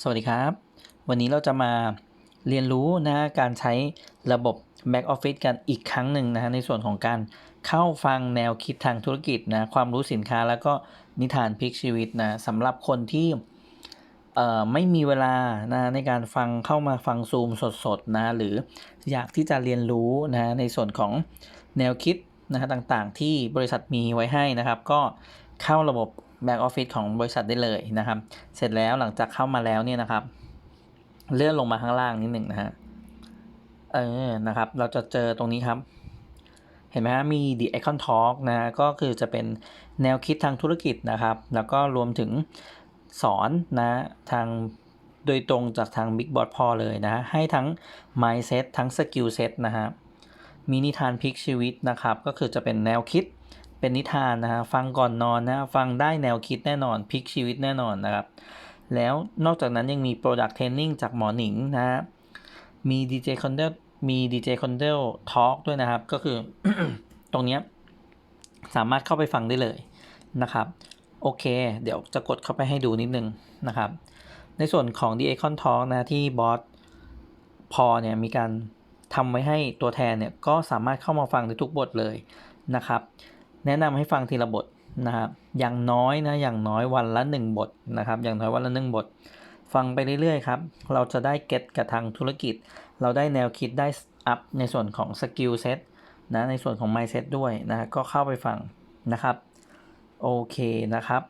สวัสดีครับ วันนี้เราจะมาเรียนรู้นะการใช้ระบบ Back Office กันอีกครั้งหนึ่งนะในส่วนของการเข้าฟังแนวคิดทางธุรกิจนะความรู้สินค้าแล้วก็นิทานพลิกชีวิตนะสำหรับคนที่เอ่อไม่มีเวลานะในการฟังเข้ามาฟังซูมสดๆนะหรืออยากที่จะเรียนรู้นะในส่วนของแนวคิดนะฮะต่างๆ ที่บริษัทมีไว้ให้นะครับ ก็เข้าระบบ Back Office ของบริษัทได้เลยนะครับ เสร็จแล้วหลังจากเข้ามาแล้วเนี่ยนะครับ เลื่อนลงมาข้างล่างนิดหนึ่งนะฮะ เออ นะครับ เราจะเจอตรงนี้ครับ เห็นไหมฮะ มี The Icon Talk นะ ก็คือจะเป็นแนวคิดทางธุรกิจนะครับ แล้วก็รวมถึงสอนนะทางโดยตรงจากทาง Big Boss พอเลยนะ ให้ทั้ง Mindset ทั้ง Skill Set นะฮะ มีนิทานพลิกชีวิตนะครับ ก็คือจะเป็นแนวคิด เป็นนิทานนะฮะฟังก่อนนอนนะฟังได้แนวคิดแน่นอนพลิกชีวิตแน่นอนนะครับ แล้วนอกจากนั้นยังมี Product Training จากหมอหนิงนะฮะมี DJ c o n d e l มี DJ c o n d e l Talk ด้วยนะครับ ก็คือตรงนี้สามารถเข้าไปฟังได้เลยนะครับ โอเค เดี๋ยวจะกดเข้าไปให้ดูนิดนึงนะครับ ในส่วนของ The Icon Talk นะที่บอสพอเนี่ยมีการทำไว้ให้ตัวแทนเนี่ยก็สามารถเข้ามาฟังในทุกบทเลยนะครับ แนะนำให้ฟังทีละบทนะครับ อย่างน้อยนะอย่างน้อยวันละ 1 บทนะครับ อย่างน้อยวันละ 1 บท ฟังไปเรื่อยๆครับ เราจะได้เก็ตกับทางธุรกิจ เราได้แนวคิดได้อัพในส่วนของสกิลเซ็ตนะในส่วนของ mindset ด้วยนะก็เข้าไปฟังนะครับ โอเคนะครับ